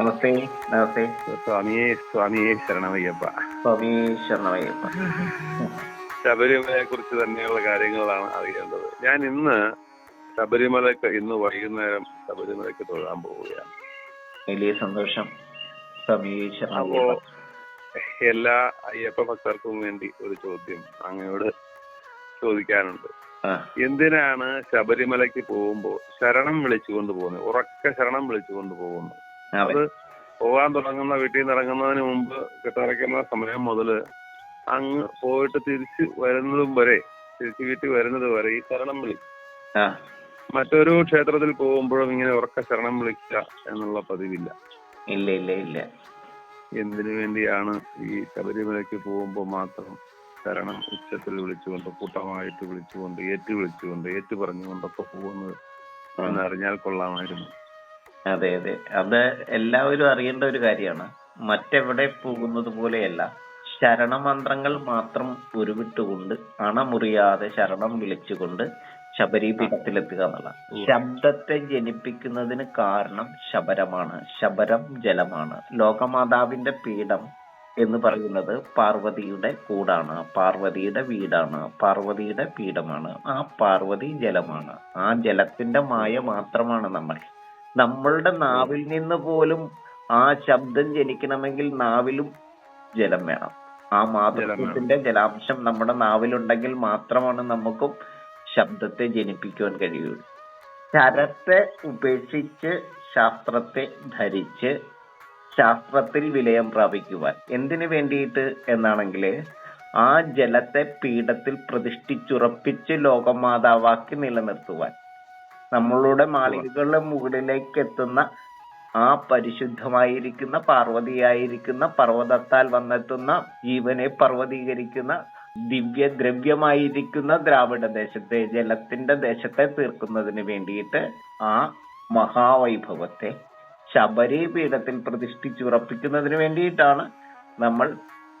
നമസ്തേ നമസ്തേ. സ്വാമിയെ സ്വാമിയെ ശരണമയ്യപ്പ. സ്വാമി ശരണമയ്യപ്പ. ശബരിമലയെ കുറിച്ച് തന്നെയുള്ള കാര്യങ്ങളാണ് അറിയേണ്ടത്. ഞാൻ ഇന്ന് ശബരിമലക്ക് ഇന്ന് വൈകുന്നേരം ശബരിമലക്ക് തൊഴാൻ പോവുകയാണ്. വലിയ സന്തോഷം. അപ്പോ എല്ലാ അയ്യപ്പ ഭക്തർക്കും വേണ്ടി ഒരു ചോദ്യം അങ്ങയോട് ചോദിക്കാനുണ്ട്. എന്തിനാണ് ശബരിമലക്ക് പോകുമ്പോൾ ശരണം വിളിച്ചുകൊണ്ട് പോകുന്നത്? ഉറക്ക ശരണം വിളിച്ചുകൊണ്ട് പോകുന്നത്? അതെ. പോകാൻ തുടങ്ങുന്ന വീട്ടിൽ നിന്ന് ഇറങ്ങുന്നതിന് മുമ്പ് കെട്ടിറക്കുന്ന സമയം മുതൽ അങ്ങ് പോയിട്ട് തിരിച്ച് വരുന്നതും വരെ തിരിച്ച് വീട്ടിൽ വരുന്നത് വരെ ഈ ശരണം വിളി. മറ്റൊരു ക്ഷേത്രത്തിൽ പോകുമ്പോഴും ഇങ്ങനെ ഉറക്ക ശരണം വിളിക്കുക എന്നുള്ള പതിവില്ല. ഇല്ല ഇല്ല ഇല്ല. എന്തിനു വേണ്ടിയാണ് ഈ ശബരിമലയ്ക്ക് പോകുമ്പോൾ മാത്രം ശരണം ഉച്ചത്തിൽ വിളിച്ചുകൊണ്ട് കൂട്ടമായിട്ട് വിളിച്ചുകൊണ്ട് ഏറ്റു വിളിച്ചുകൊണ്ട് ഏറ്റു പറഞ്ഞുകൊണ്ടൊക്കെ പോകുന്നത് എന്നറിഞ്ഞാൽ കൊള്ളാമായിരുന്നു. അതെ അതെ. അത് എല്ലാവരും അറിയേണ്ട ഒരു കാര്യമാണ്. മറ്റെവിടെ പോകുന്നത് പോലെയല്ല. ശരണമന്ത്രങ്ങൾ മാത്രം ഉരുവിട്ടുകൊണ്ട് അണമുറിയാതെ ശരണം വിളിച്ചുകൊണ്ട് ശബരിപീഠത്തിലെത്തുക എന്നുള്ള ശബ്ദത്തെ ജനിപ്പിക്കുന്നതിന് കാരണം ശബരമാണ്. ശബരം ജലമാണ്. ലോകമാതാവിന്റെ പീഠം എന്ന് പറയുന്നത് പാർവതിയുടെ കൂടാണ്. പാർവതിയുടെ വീടാണ്. പാർവതിയുടെ പീഠമാണ്. ആ പാർവതി ജലമാണ്. ആ ജലത്തിന്റെ മായ മാത്രമാണ് നമ്മൾ. നമ്മളുടെ നാവിൽ നിന്ന് പോലും ആ ശബ്ദം ജനിക്കണമെങ്കിൽ നാവിലും ജലം വേണം. ആ മാതൃത്വത്തിന്റെ ജലാംശം നമ്മുടെ നാവിലുണ്ടെങ്കിൽ മാത്രമാണ് നമുക്കും ശബ്ദത്തെ ജനിപ്പിക്കുവാൻ കഴിയുള്ളൂ. ശരത്തെ ഉപേക്ഷിച്ച് ശാസ്ത്രത്തെ ധരിച്ച് ശാസ്ത്രത്തിൽ വിലയം പ്രാപിക്കുവാൻ എന്തിനു വേണ്ടിയിട്ട് എന്നാണെങ്കിൽ ആ ജലത്തെ പീഠത്തിൽ പ്രതിഷ്ഠിച്ചുറപ്പിച്ച് ലോകമാതാവാക്കി നിലനിർത്തുവാൻ. നമ്മളുടെ മാളികകളുടെ മുകളിലേക്ക് എത്തുന്ന ആ പരിശുദ്ധമായിരിക്കുന്ന പാർവതിയായിരിക്കുന്ന പർവതത്താൽ വന്നെത്തുന്ന ജീവനെ പർവതീകരിക്കുന്ന ദിവ്യ ദ്രവ്യമായിരിക്കുന്ന ദ്രാവിഡ ദേശത്തെ ജലത്തിന്റെ ദേശത്തെ തീർക്കുന്നതിന് വേണ്ടിയിട്ട് ആ മഹാവൈഭവത്തെ ശബരി പീഠത്തിൽ പ്രതിഷ്ഠിച്ചുറപ്പിക്കുന്നതിന് വേണ്ടിയിട്ടാണ് നമ്മൾ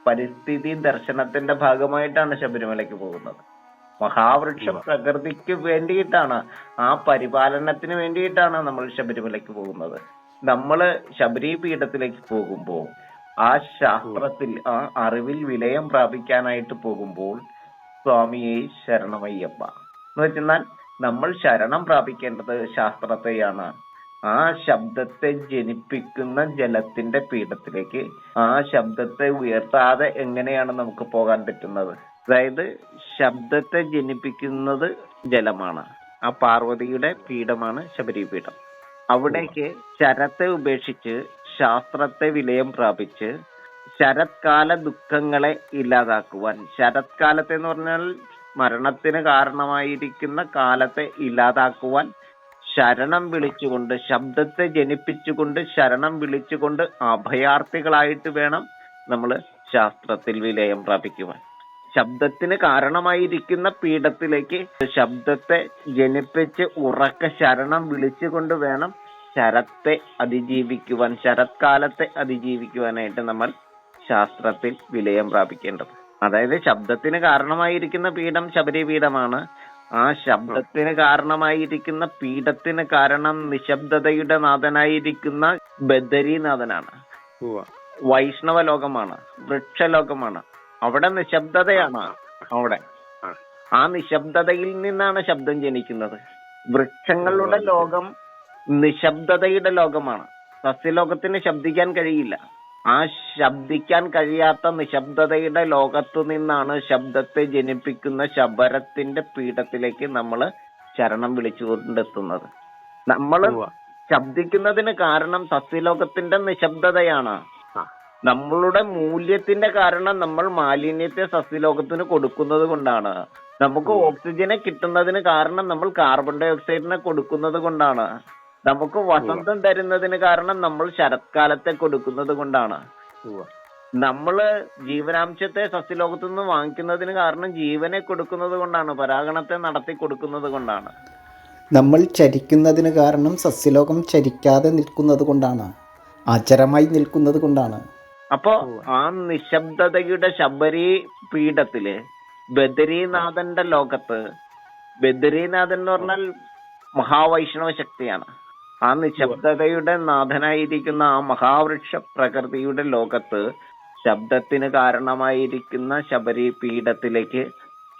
പരിസ്ഥിതി ദർശനത്തിന്റെ ഭാഗമായിട്ടാണ് ശബരിമലയ്ക്ക് പോകുന്നത്. മഹാവൃക്ഷം പ്രകൃതിക്ക് വേണ്ടിയിട്ടാണ് ആ പരിപാലനത്തിന് വേണ്ടിയിട്ടാണ് നമ്മൾ ശബരിമലയ്ക്ക് പോകുന്നത്. നമ്മൾ ശബരി പീഠത്തിലേക്ക് പോകുമ്പോൾ ആ ശാസ്ത്രത്തിൽ ആ അറിവിൽ വിലയം പ്രാപിക്കാനായിട്ട് പോകുമ്പോൾ സ്വാമിയെ ശരണമയ്യപ്പ. എന്ന് വെച്ചെന്നാൽ നമ്മൾ ശരണം പ്രാപിക്കേണ്ടത് ശാസ്ത്രത്തെയാണ്. ആ ശബ്ദത്തെ ജനിപ്പിക്കുന്ന ജലത്തിന്റെ പീഠത്തിലേക്ക് ആ ശബ്ദത്തെ ഉയർത്താതെ എങ്ങനെയാണ് നമുക്ക് പോകാൻ പറ്റുന്നത്? അതായത് ശബ്ദത്തെ ജനിപ്പിക്കുന്നത് ജലമാണ്. ആ പാർവതിയുടെ പീഠമാണ് ശബരിപീഠം. അവിടേക്ക് ശരത്തെ ഉപേക്ഷിച്ച് ശാസ്ത്രത്തെ വിലയം പ്രാപിച്ച് ശരത്കാല ദുഃഖങ്ങളെ ഇല്ലാതാക്കുവാൻ ശരത്കാലത്തെ എന്ന് പറഞ്ഞാൽ മരണത്തിന് കാരണമായിരിക്കുന്ന കാലത്തെ ഇല്ലാതാക്കുവാൻ ശരണം വിളിച്ചുകൊണ്ട് ശബ്ദത്തെ ജനിപ്പിച്ചുകൊണ്ട് ശരണം വിളിച്ചുകൊണ്ട് അഭയാർത്ഥികളായിട്ട് വേണം നമ്മൾ ശാസ്ത്രത്തിൽ വിലയം പ്രാപിക്കുവാൻ. ശബ്ദത്തിന് കാരണമായിരിക്കുന്ന പീഠത്തിലേക്ക് ശബ്ദത്തെ ജനിപ്പിച്ച് ഉറക്ക ശരണം വിളിച്ചുകൊണ്ട് വേണം ശരത്തെ അതിജീവിക്കുവാൻ ശരത്കാലത്തെ അതിജീവിക്കുവാനായിട്ട് നമ്മൾ ശാസ്ത്രത്തിൽ വിലയം പ്രാപിക്കേണ്ടത്. അതായത് ശബ്ദത്തിന് കാരണമായിരിക്കുന്ന പീഠം ശബരിപീഠമാണ്. ആ ശബ്ദത്തിന് കാരണമായിരിക്കുന്ന പീഠത്തിന് കാരണം നിശബ്ദതയുടെ നാഥനായിരിക്കുന്ന ബദരീനാഥനാണ്. വൈഷ്ണവ ലോകമാണ് വൃക്ഷലോകമാണ്. അവിടെ നിശബ്ദതയാണ് അവിടെ. ആ. നിശബ്ദതയിൽ നിന്നാണ് ശബ്ദം ജനിക്കുന്നത്. വൃക്ഷങ്ങളുടെ ലോകം നിശബ്ദതയുടെ ലോകമാണ്. സസ്യലോകത്തിന് ശബ്ദിക്കാൻ കഴിയില്ല. ആ ശബ്ദിക്കാൻ കഴിയാത്ത നിശബ്ദതയുടെ ലോകത്തു നിന്നാണ് ശബ്ദത്തെ ജനിപ്പിക്കുന്ന ശബരത്തിന്റെ പീഠത്തിലേക്ക് നമ്മൾ ശരണം വിളിച്ചുകൊണ്ടെത്തുന്നത്. നമ്മൾ ശബ്ദിക്കുന്നതിന് കാരണം സസ്യലോകത്തിന്റെ നിശബ്ദതയാണ്. നമ്മളുടെ മൂല്യത്തിന്റെ കാരണം നമ്മൾ മാലിന്യത്തെ സസ്യലോകത്തിന് കൊടുക്കുന്നത് കൊണ്ടാണ്. നമുക്ക് ഓക്സിജനെ കിട്ടുന്നതിന് കാരണം നമ്മൾ കാർബൺ ഡൈ ഓക്സൈഡിനെ കൊടുക്കുന്നത് കൊണ്ടാണ്. നമുക്ക് വസന്തം തരുന്നതിന് കാരണം നമ്മൾ ശരത്കാലത്തെ കൊടുക്കുന്നത് കൊണ്ടാണ്. നമ്മൾ ജീവനാംശത്തെ സസ്യലോകത്തു നിന്ന് വാങ്ങിക്കുന്നതിന് കാരണം ജീവനെ കൊടുക്കുന്നത് കൊണ്ടാണ് പരാഗണത്തെ നടത്തി കൊടുക്കുന്നത് കൊണ്ടാണ്. നമ്മൾ ചരിക്കുന്നതിന് കാരണം സസ്യലോകം ചരിക്കാതെ നിൽക്കുന്നത് കൊണ്ടാണ് അചരമായി നിൽക്കുന്നത് കൊണ്ടാണ്. അപ്പോ ആ നിശബ്ദതയുടെ ശബരി പീഠത്തിൽ ബദരീനാഥന്റെ ലോകത്ത് ബദരീനാഥൻ എന്ന് പറഞ്ഞാൽ മഹാവൈഷ്ണവ ശക്തിയാണ്. ആ നിശബ്ദതയുടെ നാഥനായിരിക്കുന്ന ആ മഹാവൃക്ഷ പ്രകൃതിയുടെ ലോകത്ത് ശബ്ദത്തിന് കാരണമായിരിക്കുന്ന ശബരി പീഠത്തിലേക്ക്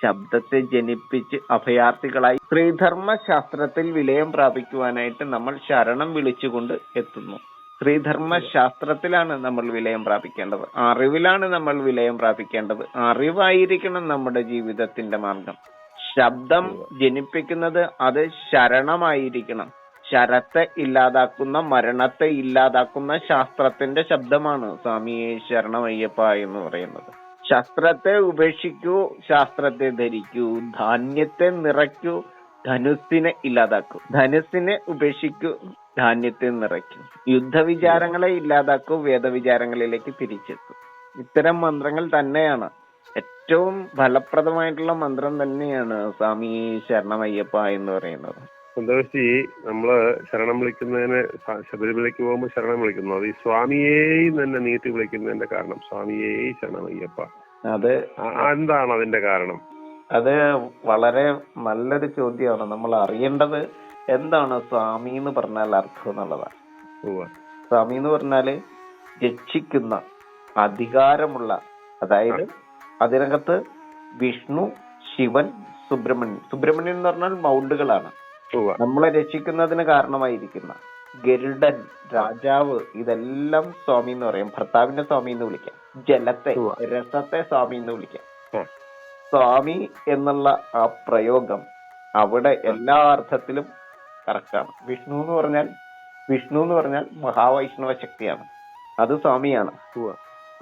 ശബ്ദത്തെ ജനിപ്പിച്ച് അഭയാർത്ഥികളായി ശ്രീധർമ്മ ശാസ്ത്രത്തിൽ വിലയം പ്രാപിക്കുവാനായിട്ട് നമ്മൾ ശരണം വിളിച്ചുകൊണ്ട് എത്തുന്നു. ശ്രീധർമ്മ ശാസ്ത്രത്തിലാണ് നമ്മൾ വിലയം പ്രാപിക്കേണ്ടത്. അറിവിലാണ് നമ്മൾ വിലയം പ്രാപിക്കേണ്ടത്. അറിവായിരിക്കണം നമ്മുടെ ജീവിതത്തിന്റെ മാർഗം. ശബ്ദം ജനിപ്പിക്കുന്നത് അത് ശരണമായിരിക്കണം. ശരത്തെ ഇല്ലാതാക്കുന്ന മരണത്തെ ഇല്ലാതാക്കുന്ന ശാസ്ത്രത്തിന്റെ ശബ്ദമാണ് സ്വാമിയെ ശരണമയ്യപ്പ എന്ന് പറയുന്നത്. ശസ്ത്രത്തെ ഉപേക്ഷിക്കൂ ശാസ്ത്രത്തെ ധരിക്കൂ ധാന്യത്തെ നിറയ്ക്കൂ ധനുസ്സിനെ ഇല്ലാതാക്കും. ധനുസ്സിനെ ഉപേക്ഷിക്കൂ ധാന്യത്തെ നിറയ്ക്കും. യുദ്ധവിചാരങ്ങളെ ഇല്ലാതാക്കൂ വേദവിചാരങ്ങളിലേക്ക് തിരിച്ചെത്തും. ഇത്തരം മന്ത്രങ്ങൾ തന്നെയാണ്. ഏറ്റവും ഫലപ്രദമായിട്ടുള്ള മന്ത്രം തന്നെയാണ് സ്വാമി ശരണമയ്യപ്പ എന്ന് പറയുന്നത്. സന്തോഷി നമ്മൾ ശരണം വിളിക്കുന്നതിന് ശബരിമലയ്ക്ക് പോകുമ്പോൾ ശരണം വിളിക്കുന്നു. അത് ഈ സ്വാമിയേയും തന്നെ നീട്ടി വിളിക്കുന്നതിന്റെ കാരണം സ്വാമിയേ ശരണമയ്യപ്പ. അത്. എന്താണ് അതിന്റെ കാരണം? അത് വളരെ നല്ലൊരു ചോദ്യമാണ്. നമ്മൾ അറിയേണ്ടത് എന്താണ് സ്വാമി എന്ന് പറഞ്ഞാൽ അർത്ഥം എന്നുള്ളതാണ്. സ്വാമി എന്ന് പറഞ്ഞാൽ രക്ഷിക്കുന്ന അധികാരമുള്ള അതായത് അതിനകത്ത് വിഷ്ണു ശിവൻ സുബ്രഹ്മണ്യൻ. സുബ്രഹ്മണ്യൻ എന്ന് പറഞ്ഞാൽ മൗണ്ടുകളാണ്. നമ്മളെ രക്ഷിക്കുന്നതിന് കാരണമായിരിക്കുന്ന ഗരുഡൻ രാജാവ് ഇതെല്ലാം സ്വാമി എന്ന് പറയും. ഭർത്താവിന്റെ സ്വാമി എന്ന് വിളിക്കാം. ജലത്തെ രസത്തെ സ്വാമി എന്ന് വിളിക്കാം. സ്വാമി എന്നുള്ള ആ പ്രയോഗം അവിടെ എല്ലാ അർത്ഥത്തിലും കറക്റ്റാണ് വിഷ്ണു എന്ന് പറഞ്ഞാൽ വിഷ്ണു എന്ന് പറഞ്ഞാൽ മഹാവൈഷ്ണവ ശക്തിയാണ്. അത് സ്വാമിയാണ്.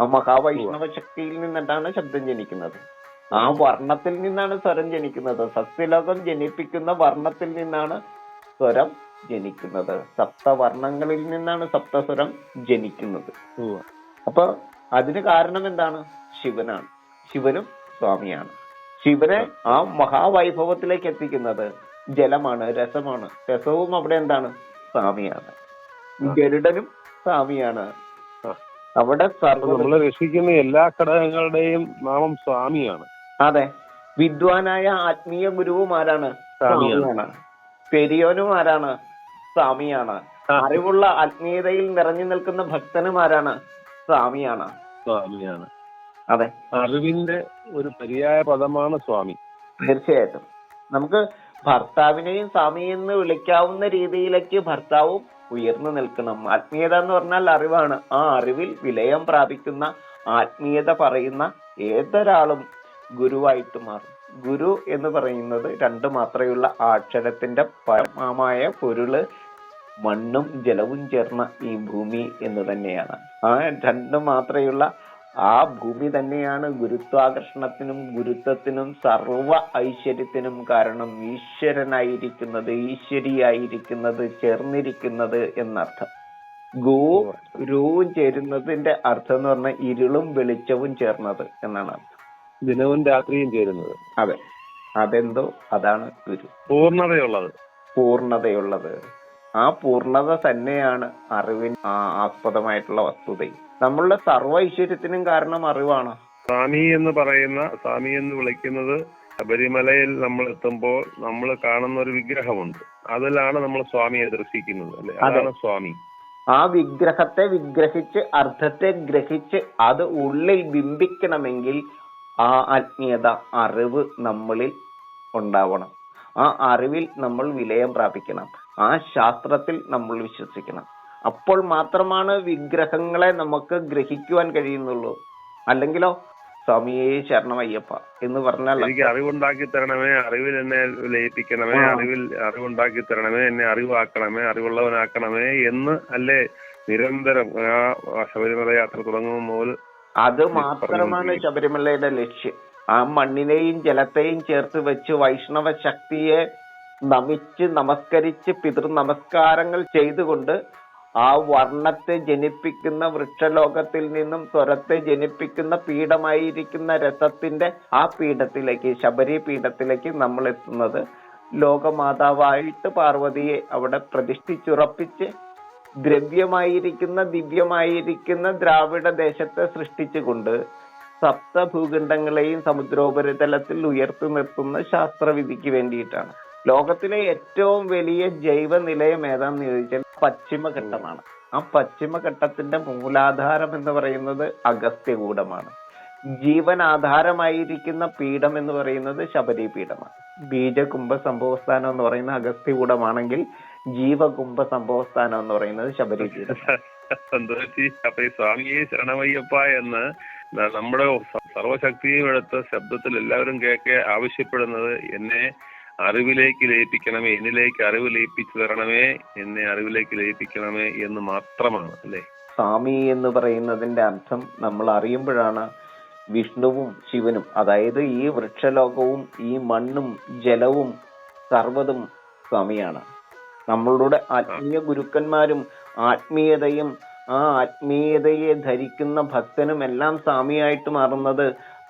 ആ മഹാവൈഷ്ണവ ശക്തിയിൽ നിന്നിട്ടാണ് ശബ്ദം ജനിക്കുന്നത്. ആ വർണത്തിൽ നിന്നാണ് സ്വരം ജനിക്കുന്നത്. സസ്യലോകം ജനിപ്പിക്കുന്ന വർണത്തിൽ നിന്നാണ് സ്വരം ജനിക്കുന്നത്. സപ്തവർണങ്ങളിൽ നിന്നാണ് സപ്തസ്വരം ജനിക്കുന്നത്. അപ്പൊ അതിന് കാരണം എന്താണ്? ശിവനാണ്. ശിവനും സ്വാമിയാണ്. ശിവനെ ആ മഹാവൈഭവത്തിലേക്ക് എത്തിക്കുന്നത് ജലമാണ് രസമാണ്. രസവും അവിടെ എന്താണ്? സ്വാമിയാണ്. ഗരുഡനും സ്വാമിയാണ്. അവിടെ നമ്മളെ രക്ഷിക്കുന്ന എല്ലാ ഘടകങ്ങളുടെയും നാമം സ്വാമിയാണ്. അതെ. വിദ്വാനായ ആത്മീയ ഗുരുവും ആരാണ്? സ്വാമിയാണ്. സ്വാമിയാണ്. പെരിയോനും ആരാണ്? സ്വാമിയാണ്. അറിവുള്ള ആത്മീയതയിൽ നിറഞ്ഞു നിൽക്കുന്ന ഭക്തനും ആരാണ്? സ്വാമിയാണ്. സ്വാമിയാണ്. അതെ. അറിവിന്റെ ഒരു പര്യായ പദമാണ് സ്വാമി. തീർച്ചയായിട്ടും. നമുക്ക് ഭർത്താവിനെയും സ്വാമി എന്ന് വിളിക്കാവുന്ന രീതിയിലേക്ക് ഭർത്താവും ഉയർന്നു നിൽക്കണം. ആത്മീയത എന്ന് പറഞ്ഞാൽ അറിവാണ്. ആ അറിവിൽ വിലയം പ്രാപിക്കുന്ന ആത്മീയത പറയുന്ന ഏതൊരാളും ഗുരുവായിട്ട് മാറും. ഗുരു എന്ന് പറയുന്നത് രണ്ട് മാത്രയുള്ള ആക്ഷരത്തിന്റെ അക്ഷരത്തിന്റെ പരമമായ പൊരുൾ മണ്ണും ജലവും ചേർന്ന ഈ ഭൂമി എന്ന് തന്നെയാണ്. ആ രണ്ട് മാത്രയുള്ള ആ ഭൂമി തന്നെയാണ് ഗുരുത്വാകർഷണത്തിനും ഗുരുത്വത്തിനും സർവ ഐശ്വര്യത്തിനും കാരണം. ഈശ്വരനായിരിക്കുന്നത് ഈശ്വരിയായിരിക്കുന്നത് ചേർന്നിരിക്കുന്നത് എന്നർത്ഥം. ഗോ രൂവും ചേരുന്നതിന്റെ അർത്ഥം എന്ന് പറഞ്ഞാൽ ഇരുളും വെളിച്ചവും ചേർന്നത് എന്നാണ് അർത്ഥം. ദിനവും രാത്രിയും ചേരുന്നത്. അതെ. അതെന്തോ? അതാണ് ഗുരു. പൂർണതയുള്ളത്. പൂർണതയുള്ളത്. ആ പൂർണത തന്നെയാണ് അറിവിന് ആസ്പദമായിട്ടുള്ള വസ്തുത നമ്മളുടെ സർവ ഐശ്വര്യത്തിനും കാരണം അറിവാണ്. സ്വാമി എന്ന് പറയുന്ന സ്വാമി എന്ന് വിളിക്കുന്നത് ശബരിമലയിൽ നമ്മൾ എത്തുമ്പോൾ നമ്മൾ കാണുന്ന ഒരു വിഗ്രഹമുണ്ട്. അതിലാണ് നമ്മൾ സ്വാമിയെ ദർശിക്കുന്നത് അല്ലെ? അതാണ് സ്വാമി. ആ വിഗ്രഹത്തെ വിഗ്രഹിച്ച് അർത്ഥത്തെ ഗ്രഹിച്ച് അത് ഉള്ളിൽ ബിംബിക്കണമെങ്കിൽ ആ ആത്മീയത അറിവ് നമ്മളിൽ ഉണ്ടാവണം. ആ അറിവിൽ നമ്മൾ വിലയം പ്രാപിക്കണം. ആ ശാസ്ത്രത്തിൽ നമ്മൾ വിശ്വസിക്കണം. അപ്പോൾ മാത്രമാണ് വിഗ്രഹങ്ങളെ നമുക്ക് ഗ്രഹിക്കുവാൻ കഴിയുന്നുള്ളൂ. അല്ലെങ്കിലോ സ്വാമിയെ ശരണം അയ്യപ്പ എന്ന് പറഞ്ഞാൽ എനിക്ക് അറിവുണ്ടാക്കി തരണമേ അറിവിൽ എന്നെ ലയിപ്പിക്കണമേ. അറിവിൽ അറിവുണ്ടാക്കി തരണമേ എന്നെ അറിവാക്കണമേ അറിവുള്ളവനാക്കണമേ എന്ന് അല്ലേ നിരന്തരം ആ ശബരിമല യാത്ര തുടങ്ങുന്ന മുതൽ അത് മാത്രമാണ് ശബരിമലയുടെ ലക്ഷ്യം. ആ മണ്ണിനെയും ജലത്തെയും ചേർത്ത് വെച്ച് വൈഷ്ണവ ശക്തിയെ നമിച്ച് നമസ്കരിച്ച് പിതൃ നമസ്കാരങ്ങൾ ചെയ്തുകൊണ്ട് ആ വർണത്തെ ജനിപ്പിക്കുന്ന വൃക്ഷലോകത്തിൽ നിന്നും സ്വരത്തെ ജനിപ്പിക്കുന്ന പീഠമായിരിക്കുന്ന രസത്തിന്റെ ആ പീഠത്തിലേക്ക് ശബരി പീഠത്തിലേക്ക് നമ്മൾ എത്തുന്നത് ലോകമാതാവായിട്ട് പാർവതിയെ അവിടെ പ്രതിഷ്ഠിച്ചുറപ്പിച്ച് ദ്രവ്യമായിരിക്കുന്ന ദിവ്യമായിരിക്കുന്ന ദ്രാവിഡ ദേശത്തെ സൃഷ്ടിച്ചുകൊണ്ട് സപ്ത ഭൂഖണ്ഡങ്ങളെയും സമുദ്രോപരിതലത്തിൽ ഉയർത്തി നിർത്തുന്ന ശാസ്ത്രവിധിക്ക് വേണ്ടിയിട്ടാണ്. ലോകത്തിലെ ഏറ്റവും വലിയ ജൈവ നിലയം ഏതാന്ന് ചോദിച്ചാൽ പശ്ചിമഘട്ടമാണ്. ആ പശ്ചിമഘട്ടത്തിന്റെ മൂലാധാരം എന്ന് പറയുന്നത് അഗസ്ത്യകൂടമാണ്. ജീവനാധാരമായിരിക്കുന്ന പീഠം എന്ന് പറയുന്നത് ശബരി പീഠമാണ് ബീജകുംഭ സംഭവസ്ഥാനം എന്ന് പറയുന്ന അഗസ്ത്യകൂടമാണെങ്കിൽ ജീവകുംഭ സംഭവസ്ഥാനം എന്ന് പറയുന്നത് ശബരി പീഠം എന്ന് നമ്മുടെ സർവശക്തിയും എടുത്ത് ശബ്ദത്തിൽ എല്ലാവരും കേൾക്കെ ആവശ്യപ്പെടുന്നത് എന്നെ അറിവിലേക്ക് ലയിപ്പിക്കണമേ എന്നിലേക്ക് അറിവ് ലയിപ്പിച്ചു തരണമേ എന്നെ അറിവിലേക്ക് ലയിപ്പിക്കണമേ എന്ന് മാത്രമാണ് അല്ലേ? സ്വാമി എന്ന് പറയുന്നതിന്റെ അർത്ഥം നമ്മൾ അറിയുമ്പോഴാണ് വിഷ്ണുവും ശിവനും അതായത് ഈ വൃക്ഷലോകവും ഈ മണ്ണും ജലവും സർവതും സ്വാമിയാണ്. നമ്മളുടെ ആത്മീയ ഗുരുക്കന്മാരും ആത്മീയതയും ആ ആത്മീയതയെ ധരിക്കുന്ന ഭക്തനും എല്ലാം സ്വാമിയായിട്ട് മാറുന്നത്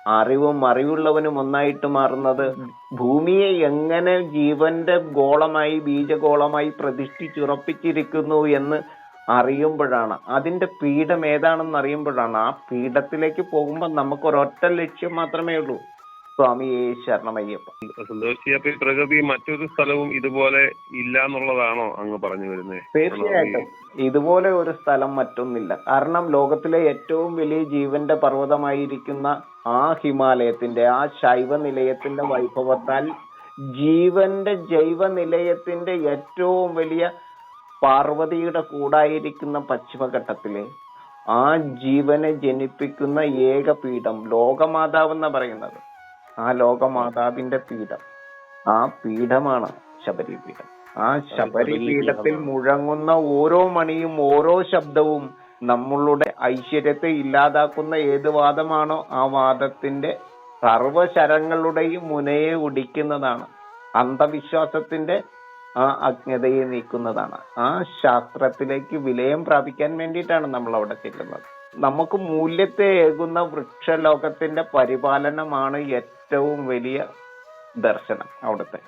അറിവും അറിവുള്ളവനും ഒന്നായിട്ട് മാറുന്നത് ഭൂമിയെ എങ്ങനെ ജീവന്റെ ഗോളമായി ബീജഗോളമായി പ്രതിഷ്ഠിച്ചുറപ്പിച്ചിരിക്കുന്നു എന്ന് അറിയുമ്പോഴാണ്. അതിന്റെ പീഠം ഏതാണെന്ന് അറിയുമ്പോഴാണ്. ആ പീഠത്തിലേക്ക് പോകുമ്പോൾ നമുക്ക് ഒരൊറ്റ ലക്ഷ്യം മാത്രമേ ഉള്ളൂ. സ്വാമിയെ ശരണമയ്യപ്പ സന്തോഷി അപ്പൊ ഈ പ്രകൃതി മറ്റൊരു സ്ഥലവും ഇതുപോലെ ഇല്ല എന്നുള്ളതാണോ അങ്ങ് പറഞ്ഞു വരുന്നത് തീർച്ചയായിട്ടും. ഇതുപോലെ ഒരു സ്ഥലം മറ്റൊന്നില്ല. കാരണം ലോകത്തിലെ ഏറ്റവും വലിയ ജീവന്റെ പർവതമായിരിക്കുന്ന ആ ഹിമാലയത്തിന്റെ ആ ശൈവ നിലയത്തിന്റെ വൈഭവത്താൽ ജീവന്റെ ജൈവ നിലയത്തിന്റെ ഏറ്റവും വലിയ പാർവതിയുടെ കൂടായിരിക്കുന്ന പശ്ചിമഘട്ടത്തിലെ ആ ജീവനെ ജനിപ്പിക്കുന്ന ഏക പീഠം ലോകമാതാവ് എന്നാ പറയുന്നത്. ആ ലോകമാതാവിന്റെ പീഠം. ആ പീഠമാണ് ശബരിപീഠം. ആ ശബരിപീഠത്തിൽ മുഴങ്ങുന്ന ഓരോ മണിയും ഓരോ ശബ്ദവും നമ്മളുടെ ഐശ്വര്യത്തെ ഇല്ലാതാക്കുന്ന ഏത് വാദമാണോ ആ വാദത്തിന്റെ സർവശരങ്ങളുടെയും മുനയെ ഒടിക്കുന്നതാണ് അന്ധവിശ്വാസത്തിന്റെ ആ അജ്ഞതയെ നീക്കുന്നതാണ്. ആ ശാസ്ത്രത്തിലേക്ക് വിലയം പ്രാപിക്കാൻ വേണ്ടിയിട്ടാണ് നമ്മൾ അവിടെ ചെല്ലുന്നത്. നമുക്ക് മൂല്യത്തെ ഏകുന്ന വൃക്ഷലോകത്തിന്റെ പരിപാലനമാണ് ഏറ്റവും വലിയ ദർശനം അവിടുത്തെ.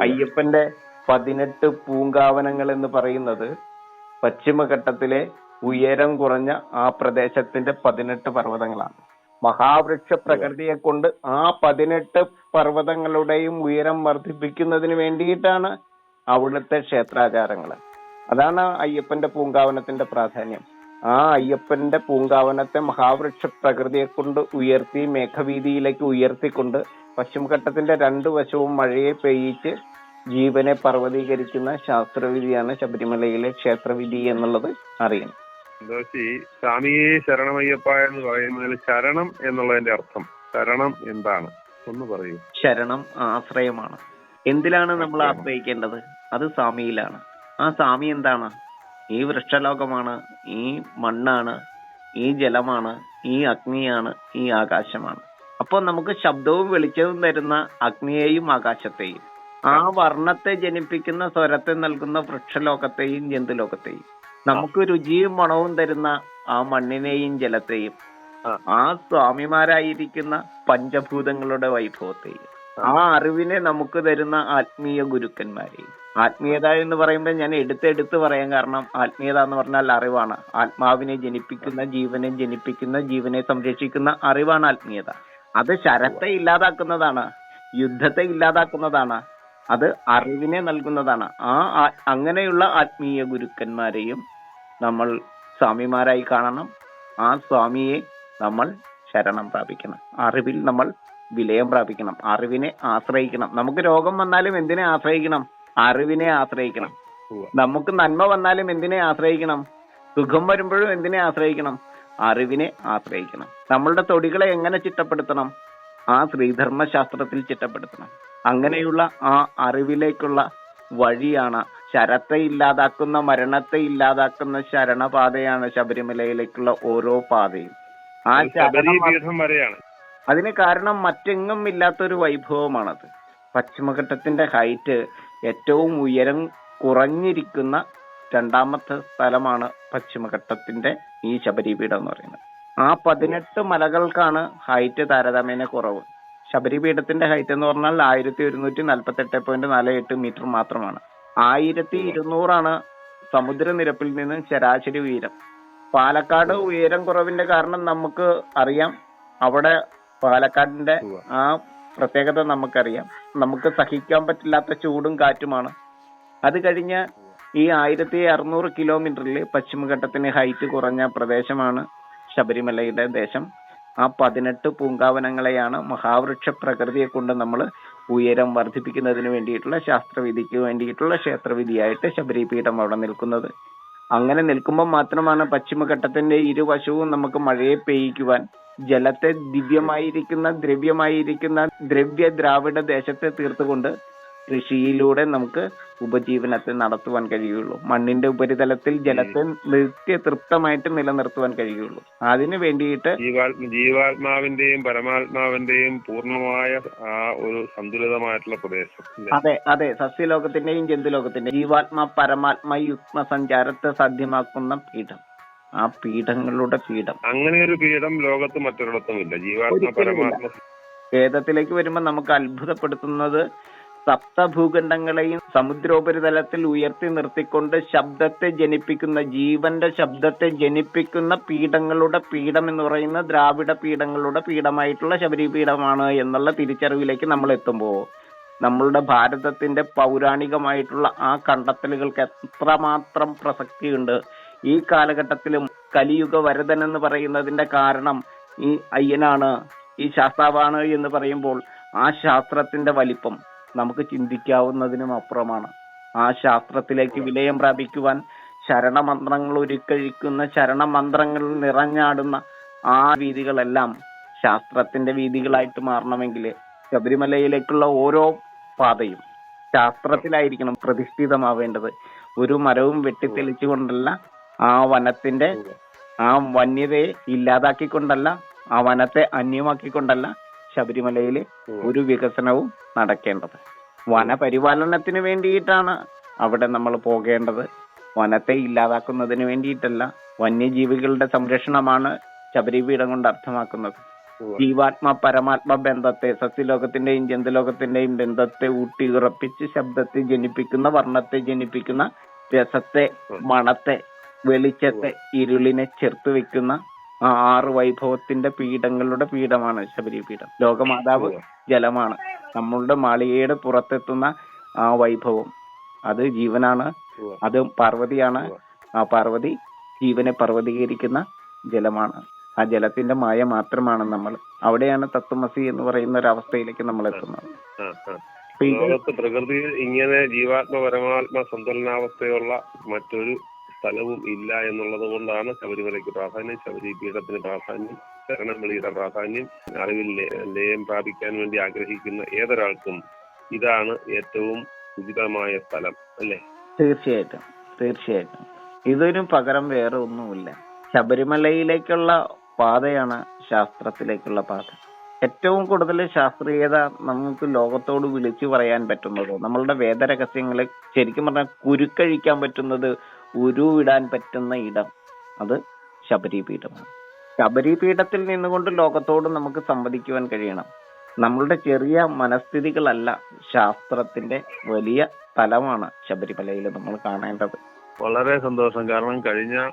അയ്യപ്പന്റെ പതിനെട്ട് പൂങ്കാവനങ്ങൾ എന്ന് പറയുന്നത് പശ്ചിമഘട്ടത്തിലെ ഉയരം കുറഞ്ഞ ആ പ്രദേശത്തിന്റെ പതിനെട്ട് പർവതങ്ങളാണ്. മഹാവൃക്ഷ പ്രകൃതിയെ കൊണ്ട് ആ പതിനെട്ട് പർവതങ്ങളുടെയും ഉയരം വർദ്ധിപ്പിക്കുന്നതിന് വേണ്ടിയിട്ടാണ് അവിടുത്തെ ക്ഷേത്രാചാരങ്ങൾ. അതാണ് അയ്യപ്പന്റെ പൂങ്കാവനത്തിന്റെ പ്രാധാന്യം. ആ അയ്യപ്പന്റെ പൂങ്കാവനത്തെ മഹാവൃക്ഷ പ്രകൃതിയെ കൊണ്ട് ഉയർത്തി മേഘവീതിയിലേക്ക് ഉയർത്തിക്കൊണ്ട് പശ്ചിമഘട്ടത്തിന്റെ രണ്ടു വശവും മഴയെ പെയ്യിച്ച് ജീവനെ പർവതീകരിക്കുന്ന ശാസ്ത്രവിധിയാണ് ശബരിമലയിലെ ക്ഷേത്രവിധി എന്നുള്ളത് അറിയണം സന്തോഷി സ്വാമിയെ ശരണമയ്യപ്പ എന്ന് പറയുന്നതിൽ ശരണം എന്നുള്ളതിന്റെ അർത്ഥം. ശരണം എന്താണ്? ഒന്ന് പറയൂ. ശരണം ആശ്രയമാണ്. എന്തിലാണ് നമ്മൾ ആശ്രയിക്കേണ്ടത്? അത് സ്വാമിയിലാണ്. ആ സ്വാമി എന്താണ്? ഈ വൃക്ഷലോകമാണ് ഈ മണ്ണാണ് ഈ ജലമാണ് ഈ അഗ്നിയാണ് ഈ ആകാശമാണ് അപ്പോൾ നമുക്ക് ശബ്ദവും വെളിച്ചവും തരുന്ന അഗ്നിയെയും ആകാശത്തെയും ആ വർണത്തെ ജനിപ്പിക്കുന്ന സ്വരത്തെ നൽകുന്ന വൃക്ഷലോകത്തെയും ജന്തുലോകത്തെയും നമുക്ക് രുചിയും മണവും തരുന്ന ആ മണ്ണിനെയും ജലത്തെയും ആ. സ്വാമിമാരായിരിക്കുന്ന പഞ്ചഭൂതങ്ങളുടെ വൈഭവത്തെയും ആ അറിവിനെ നമുക്ക് തരുന്ന ആത്മീയ ഗുരുക്കന്മാരെ. ആത്മീയത എന്ന് പറയുമ്പോൾ ഞാൻ എടുത്തെടുത്ത് പറയാൻ കാരണം ആത്മീയത എന്ന് പറഞ്ഞാൽ അറിവാണ്. ആത്മാവിനെ ജനിപ്പിക്കുന്ന ജീവനെ ജനിപ്പിക്കുന്ന ജീവനെ സംരക്ഷിക്കുന്ന അറിവാണ് ആത്മീയത. അത് ശരത്തെ ഇല്ലാതാക്കുന്നതാണ്. യുദ്ധത്തെ ഇല്ലാതാക്കുന്നതാണ്. അത് അറിവിനെ നൽകുന്നതാണ്. ആ അങ്ങനെയുള്ള ആത്മീയ ഗുരുക്കന്മാരെയും നമ്മൾ സ്വാമിമാരായി കാണണം. ആ സ്വാമിയെ നമ്മൾ ശരണം പ്രാപിക്കണം. അറിവിൽ നമ്മൾ വിലയം പ്രാപിക്കണം. അറിവിനെ ആശ്രയിക്കണം. നമുക്ക് രോഗം വന്നാലും എന്തിനെ ആശ്രയിക്കണം? അറിവിനെ ആശ്രയിക്കണം. നമുക്ക് നന്മ വന്നാലും എന്തിനെ ആശ്രയിക്കണം? സുഖം വരുമ്പോഴും എന്തിനെ ആശ്രയിക്കണം? അറിവിനെ ആശ്രയിക്കണം. നമ്മളുടെ തൊടികളെ എങ്ങനെ ചിട്ടപ്പെടുത്തണം? ആ ശ്രീധർമ്മ ശാസ്ത്രത്തിൽ ചിട്ടപ്പെടുത്തണം. അങ്ങനെയുള്ള ആ അറിവിലേക്കുള്ള വഴിയാണ് ശരത്തെ ഇല്ലാതാക്കുന്ന മരണത്തെ ഇല്ലാതാക്കുന്ന ശരണപാതയാണ് ശബരിമലയിലേക്കുള്ള ഓരോ പാതയും. ആ ശബരി വരെയാണ്. അതിന് കാരണം മറ്റെങ്ങും ഇല്ലാത്തൊരു വൈഭവമാണത്. പശ്ചിമഘട്ടത്തിന്റെ ഹൈറ്റ് ഏറ്റവും ഉയരം കുറഞ്ഞിരിക്കുന്ന രണ്ടാമത്തെ സ്ഥലമാണ് പശ്ചിമഘട്ടത്തിന്റെ ഈ ശബരിപീഠം എന്ന് പറയുന്നത്. ആ പതിനെട്ട് മലകൾക്കാണ് ഹൈറ്റ് താരതമ്യേന കുറവ്. ശബരിപീഠത്തിന്റെ ഹൈറ്റ് എന്ന് പറഞ്ഞാൽ ആയിരത്തി ഒരുന്നൂറ്റി നാൽപ്പത്തി എട്ട് പോയിന്റ് നാല് എട്ട് മീറ്റർ മാത്രമാണ്. ആയിരത്തി ഇരുന്നൂറാണ് സമുദ്രനിരപ്പിൽ നിന്ന് ശരാശരി ഉയരം. പാലക്കാട് ഉയരം കുറവിന്റെ കാരണം നമുക്ക് അറിയാം. അവിടെ പാലക്കാടിന്റെ ആ പ്രത്യേകത നമുക്കറിയാം. നമുക്ക് സഹിക്കാൻ പറ്റില്ലാത്ത ചൂടും കാറ്റുമാണ്. അത് കഴിഞ്ഞ് ഈ ആയിരത്തി അറുന്നൂറ് കിലോമീറ്ററിൽ പശ്ചിമഘട്ടത്തിന് ഹൈറ്റ് കുറഞ്ഞ പ്രദേശമാണ് ശബരിമലയുടെ ദേശം. ആ പതിനെട്ട് പൂങ്കാവനങ്ങളെയാണ് മഹാവൃക്ഷ പ്രകൃതിയെ കൊണ്ട് നമ്മൾ ഉയരം വർദ്ധിപ്പിക്കുന്നതിന് വേണ്ടിയിട്ടുള്ള ശാസ്ത്രവിധിക്ക് വേണ്ടിയിട്ടുള്ള ക്ഷേത്രവിധിയായിട്ട് ശബരിപീഠം അവിടെ നിൽക്കുന്നത്. അങ്ങനെ നിൽക്കുമ്പോൾ മാത്രമാണ് പശ്ചിമഘട്ടത്തിന്റെ ഇരുവശവും നമുക്ക് മഴയെ പെയ്യിക്കുവാൻ. ജലത്തെ ദിവ്യമായിരിക്കുന്ന ദ്രവ്യമായിരിക്കുന്ന ദ്രവ്യ ദ്രാവിഡ ദേശത്തെ തീർത്തുകൊണ്ട് കൃഷിയിലൂടെ നമുക്ക് ഉപജീവനത്തെ നടത്തുവാൻ കഴിയുള്ളൂ. മണ്ണിന്റെ ഉപരിതലത്തിൽ ജലത്തെ നിത്യ തൃപ്തമായിട്ട് നിലനിർത്തുവാൻ കഴിയുള്ളൂ. അതിനു വേണ്ടിയിട്ട് ജീവാത്മ ജീവാത്മാവിന്റെയും പരമാത്മാവിന്റെയും പൂർണമായ ആ ഒരു സന്തുലിതമായിട്ടുള്ള പ്രദേശം അതെ അതെ. സസ്യലോകത്തിന്റെയും ജന്തുലോകത്തിന്റെയും ജീവാത്മാ പരമാത്മ യുഗ്മ സഞ്ചാരത്തെ സാധ്യമാക്കുന്ന പീഠം. ആ പീഠങ്ങളുടെ പീഠം. അങ്ങനെ ഒരു പീഠം ലോകത്ത് മറ്റൊരിടത്തുമില്ല. ജീവാത്മ ഒരിക്കലുമില്ല. പരമാത്മ വേദത്തിലേക്ക് വരുമ്പോൾ നമുക്ക് അത്ഭുതപ്പെടുത്തുന്നത് സപ്തഭൂഖണ്ഡങ്ങളെയും സമുദ്രോപരിതലത്തിൽ ഉയർത്തി നിർത്തിക്കൊണ്ട് ശബ്ദത്തെ ജനിപ്പിക്കുന്ന ജീവന്റെ ശബ്ദത്തെ ജനിപ്പിക്കുന്ന പീഠങ്ങളുടെ പീഠം എന്ന് പറയുന്ന ദ്രാവിഡ പീഠങ്ങളുടെ പീഠമായിട്ടുള്ള ശബരി പീഠമാണ് എന്നുള്ള തിരിച്ചറിവിലേക്ക് നമ്മൾ എത്തുമ്പോൾ നമ്മളുടെ ഭാരതത്തിന്റെ പൗരാണികമായിട്ടുള്ള ആ കണ്ടെത്തലുകൾക്ക് എത്രമാത്രം പ്രസക്തിയുണ്ട്. ഈ കാലഘട്ടത്തിലും കലിയുഗ വരതൻ എന്ന് പറയുന്നതിന്റെ കാരണം ഈ അയ്യനാണ് ഈ ശാസ്താവാണ് എന്ന് പറയുമ്പോൾ ആ ശാസ്ത്രത്തിന്റെ വലിപ്പം നമുക്ക് ചിന്തിക്കാവുന്നതിനും അപ്പുറമാണ്. ആ ശാസ്ത്രത്തിലേക്ക് വിലയം പ്രാപിക്കുവാൻ ശരണമന്ത്രങ്ങൾ ഒരുക്കഴിക്കുന്ന ശരണമന്ത്രങ്ങൾ നിറഞ്ഞാടുന്ന ആ വീതികളെല്ലാം ശാസ്ത്രത്തിന്റെ വീതികളായിട്ട് മാറണമെങ്കിൽ ശബരിമലയിലേക്കുള്ള ഓരോ പാതയും ശാസ്ത്രത്തിലായിരിക്കണം പ്രതിഷ്ഠിതമാവേണ്ടത്. ഒരു മരവും വെട്ടിത്തെളിച്ചുകൊണ്ടല്ല ആ വനത്തിന്റെ ആ വന്യതയെ ഇല്ലാതാക്കിക്കൊണ്ടല്ല ആ വനത്തെ അന്യമാക്കിക്കൊണ്ടല്ല ശബരിമലയിൽ ഒരു വികസനവും നടക്കേണ്ടത്. വനപരിപാലനത്തിന് വേണ്ടിയിട്ടാണ് അവിടെ നമ്മൾ പോകേണ്ടത്. വനത്തെ ഇല്ലാതാക്കുന്നതിന് വേണ്ടിയിട്ടല്ല വന്യജീവികളുടെ സംരക്ഷണമാണ് ശബരിപീഠം കൊണ്ട് അർത്ഥമാക്കുന്നത്. ജീവാത്മ പരമാത്മ ബന്ധത്തെ സസ്യലോകത്തിന്റെയും ജന്തുലോകത്തിന്റെയും ബന്ധത്തെ ഊട്ടി ഉറപ്പിച്ച് ശബ്ദത്തെ ജനിപ്പിക്കുന്ന വർണത്തെ ജനിപ്പിക്കുന്ന രസത്തെ മണത്തെ വെളിച്ചത്തെ ഇരുളിനെ ചേർത്ത് വെക്കുന്ന ആറ് വൈഭവത്തിന്റെ പീഠങ്ങളുടെ പീഠമാണ് ശബരിപീഠം. ലോകമാതാവ് ജലമാണ്. നമ്മളുടെ മാളികയുടെ പുറത്തെത്തുന്ന ആ വൈഭവം. അത് ജീവനാണ്. അത് പാർവതിയാണ്. ആ പാർവതി ജീവനെ പർവതീകരിക്കുന്ന ജലമാണ്. ആ ജലത്തിന്റെ മായ മാത്രമാണ് നമ്മൾ. അവിടെയാണ് തത്വമസി എന്ന് പറയുന്ന ഒരു അവസ്ഥയിലേക്ക് നമ്മൾ എത്തുന്നത്. ലോകത്ത് പ്രകൃതിയിൽ ഇങ്ങനെ ജീവാത്മ പരമാത്മ സന്തുലനാവസ്ഥയുള്ള മറ്റൊരു സ്ഥലവും ഇല്ല എന്നുള്ളത് കൊണ്ടാണ് ശബരിമലയ്ക്ക് പ്രാധാന്യം. ശബരി പീഠത്തിന് പ്രാധാന്യം ശരണവിളിയുടെ പ്രാധാന്യം അറിവിൽ ലയം പ്രാപിക്കാൻ വേണ്ടി ആഗ്രഹിക്കുന്ന ഏതൊരാൾക്കും ഇതാണ് ഏറ്റവും ഉചിതമായ സ്ഥലം അല്ലേ? തീർച്ചയായിട്ടും തീർച്ചയായിട്ടും. ഇതിനും പകരം വേറെ ഒന്നുമില്ല. ശബരിമലയിലേക്കുള്ള പാതയാണ് ശാസ്ത്രത്തിലേക്കുള്ള പാത. ഏറ്റവും കൂടുതൽ ശാസ്ത്രീയത നമുക്ക് ലോകത്തോട് വിളിച്ചു പറയാൻ പറ്റുന്നത് നമ്മളുടെ വേദരഹസ്യങ്ങളെ ശരിക്കും പറഞ്ഞാൽ കുരുക്കഴിക്കാൻ പറ്റുന്നത് ഉരുവിടാൻ പറ്റുന്ന ഇടം അത് ശബരിപീഠമാണ്. ശബരിപീഠത്തിൽ നിന്നുകൊണ്ട് ലോകത്തോട് നമുക്ക് സംവദിക്കുവാൻ കഴിയണം. നമ്മളുടെ ചെറിയ മനസ്ഥിതികളല്ല ശാസ്ത്രത്തിന്റെ വലിയ തലമാണ് ശബരിമലയിൽ നമ്മൾ കാണേണ്ടത്. വളരെ സന്തോഷം. കാരണം കഴിഞ്ഞ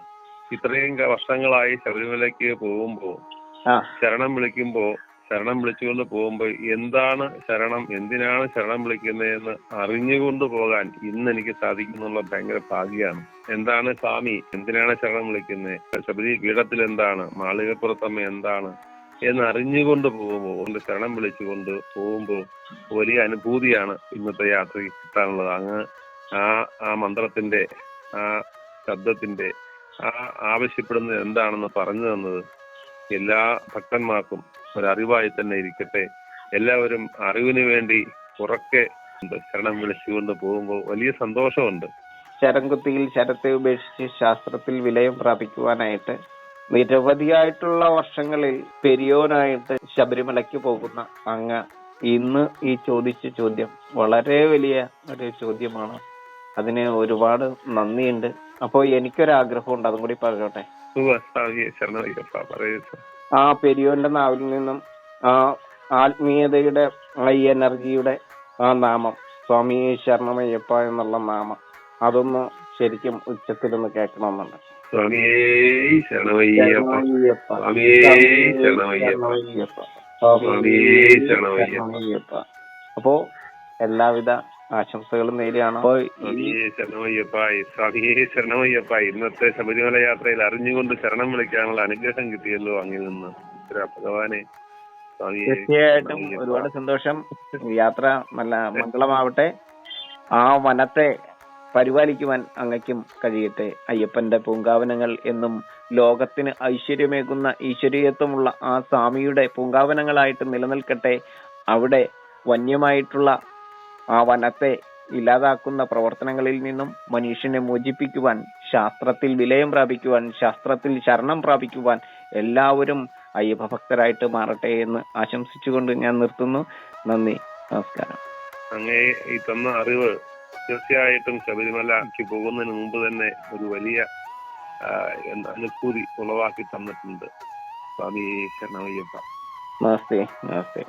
ഇത്രയും വർഷങ്ങളായി ശബരിമലയ്ക്ക് പോകുമ്പോ ആ. ശരണം വിളിക്കുമ്പോ ശരണം വിളിച്ചുകൊണ്ട് പോകുമ്പോൾ എന്താണ് ശരണം? എന്തിനാണ് ശരണം വിളിക്കുന്നതെന്ന് അറിഞ്ഞുകൊണ്ട് പോകാൻ ഇന്ന് എനിക്ക് സാധിക്കുന്നുള്ള ഭയങ്കര ഭാഗ്യമാണ് എന്താണ് സ്വാമി? എന്തിനാണ് ശരണം വിളിക്കുന്നത് ശബരി പീഠത്തിൽ എന്താണ്? മാളികപ്പുറത്തമ്മ എന്താണ്? എന്ന് അറിഞ്ഞുകൊണ്ട് പോകുമ്പോൾ ഒന്ന് ശരണം വിളിച്ചുകൊണ്ട് പോകുമ്പോൾ വലിയ അനുഭൂതിയാണ് ഇന്നത്തെ യാത്ര കിട്ടാനുള്ളത്. അങ്ങ് ആ ആ മന്ത്രത്തിന്റെ ആ ശബ്ദത്തിന്റെ ആ ആവശ്യപ്പെടുന്നത് എന്താണെന്ന് പറഞ്ഞു തന്നത് എല്ലാ ഭക്തന്മാർക്കും ഒരറിവായി തന്നെ ഇരിക്കട്ടെ. എല്ലാവരും അറിവിന് വേണ്ടി ഉറക്കെ ശരണം വിളിച്ചുകൊണ്ട് പോകുമ്പോൾ വലിയ സന്തോഷമുണ്ട്. ശരംകുത്തിയിൽ ശരത്തെ ഉപേക്ഷിച്ച് ശാസ്ത്രത്തിൽ വിലയം പ്രാപിക്കുവാനായിട്ട് നിരവധിയായിട്ടുള്ള വർഷങ്ങളിൽ പെരിയോനായിട്ട് ശബരിമലയ്ക്ക് പോകുന്ന അങ്ങ് ഇന്ന് ഈ ചോദിച്ച ചോദ്യം വളരെ വലിയ ഒരു ചോദ്യമാണ്. അതിന് ഒരുപാട് നന്ദിയുണ്ട്. അപ്പോൾ എനിക്കൊരാഗ്രഹമുണ്ട്. അതും കൂടി പറഞ്ഞോട്ടെ ആ പെരിയോന്റെ നാവിൽ നിന്നും ആ ആത്മീയതയുടെ ആ എനർജിയുടെ ആ നാമം സ്വാമി ശരണമയ്യപ്പ എന്നുള്ള നാമം അതൊന്ന് ശരിക്കും ഉച്ചത്തിലൊന്ന് കേൾക്കണമെന്നുണ്ട് സ്വാമിയേ ശരണമയ്യപ്പ ശരണമയ്യപ്പ. സ്വാമിയേ ശരണമയ്യപ്പ ശരണമയ്യപ്പ. സ്വാമിയേ ശരണമയ്യപ്പ ശരണമയ്യപ്പ. അപ്പോ എല്ലാവിധ ആശംസകൾ നേരെയാണ് സ്വാമിയേ ഇന്നത്തെ ശബരിമല യാത്രയിൽ അറിഞ്ഞുകൊണ്ട് ശരണം വിളിക്കാനുള്ള അനുഗ്രഹം കിട്ടിയല്ലോ അങ്ങിൽ നിന്ന്. ഭഗവാനെ തീർച്ചയായിട്ടും ഒരുപാട് സന്തോഷം. യാത്ര നല്ല മംഗളമാവട്ടെ. ആ വനത്തെ പരിപാലിക്കുവാൻ അങ്ങയ്ക്കും കഴിയട്ടെ. അയ്യപ്പന്റെ പൂങ്കാവനങ്ങൾ എന്നും ലോകത്തിന് ഐശ്വര്യമേകുന്ന ഈശ്വരീയത്വമുള്ള ആ സ്വാമിയുടെ പൂങ്കാവനങ്ങളായിട്ട് നിലനിൽക്കട്ടെ. അവിടെ വന്യമായിട്ടുള്ള ആ വനത്തെ ഇല്ലാതാക്കുന്ന പ്രവർത്തനങ്ങളിൽ നിന്നും മനുഷ്യനെ മോചിപ്പിക്കുവാൻ ശാസ്ത്രത്തിൽ വിലയം പ്രാപിക്കുവാൻ ശാസ്ത്രത്തിൽ ശരണം പ്രാപിക്കുവാൻ എല്ലാവരും അയ്യപ്പ ഭക്തരായിട്ട് മാറട്ടെ എന്ന് ആശംസിച്ചുകൊണ്ട് ഞാൻ നിർത്തുന്നു. നന്ദി. നമസ്കാരം. അങ്ങേ ഈ തന്ന അറിവ് തീർച്ചയായിട്ടും ശബരിമലയ്ക്ക് പോകുന്നതിന് മുമ്പ് തന്നെ ഒരു വലിയ അനുഭൂതി ഉളവാക്കി തന്നിട്ടുണ്ട്. സ്വാമി നമസ്തേ. നമസ്തേ.